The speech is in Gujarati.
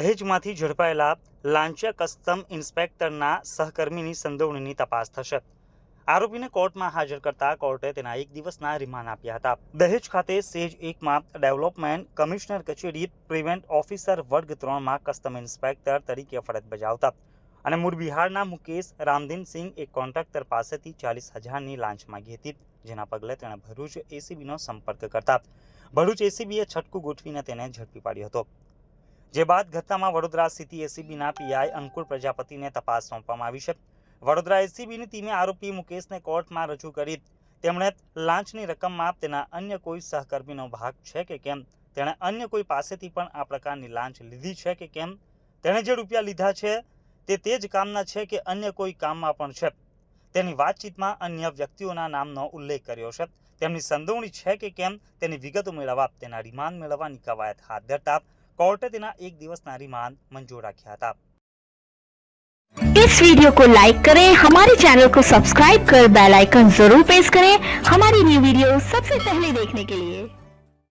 દહેજમાંથી ઝડપાયેલા લાંચા કસ્ટમ ઇન્સ્પેક્ટરના સહકર્મીની સંડોવણીની તપાસ થશે. આરોપીને કોર્ટમાં હાજર કરતા કોર્ટે તેના એક દિવસના રિમાન્ડ આપ્યા હતા. દહેજ ખાતે સેજ એકમાં ડેવલપમેન્ટ કમિશનર કચેરી પ્રિવેન્ટ ઓફિસર વર્ગ ત્રણમાં કસ્ટમ ઇન્સ્પેક્ટર તરીકે ફરજ બજાવતા અને મૂળ બિહારના મુકેશ રામદીનસિંહ એક કોન્ટ્રાક્ટર પાસેથી ચાલીસ હજારની લાંચ માંગી હતી, જેના પગલે તેણે ભરૂચ એસીબીનો સંપર્ક કરતા. ભરૂચ એસીબીએ છટકું ગોઠવીને તેને ઝડપી પાડ્યો હતો. જે બાદ ઘટનામાં વડોદરા સિટી એસીબીના પીઆઈ અંકુર પ્રજાપતિને તપાસ સોંપવામાં આવી છે. વડોદરા એસીબીની ટીમે આરોપી મુકેશને કોર્ટમાં રજૂ કરી. તેમણે લાંચની રકમમાં તેના અન્ય કોઈ સહકર્મીનો ભાગ છે કે કેમ? તેણે અન્ય કોઈ પાસેથી પણ આ પ્રકારની લાંચ લીધી છે કે કેમ? તેણે જે રૂપિયા લીધા છે તે તે જ કામના છે કે અન્ય કોઈ કામમાં પણ છે? તેની વાતચીતમાં અન્ય વ્યક્તિઓના નામનો ઉલ્લેખ કર્યો છે. તેમની સંડોવણી છે કે કેમ? તેની વિગતો મેળવવા તેના રિમાન્ડ મેળવવાની કવાયત હાથ ધરતા કોર્ટે તેના એક દિવસના રિમાન્ડ મંજૂર રાખ્યા હતા इस वीडियो को लाइक करें हमारे चैनल को सब्सक्राइब कर बेल आइकन जरूर प्रेस करें हमारी न्यू वीडियो सबसे पहले देखने के लिए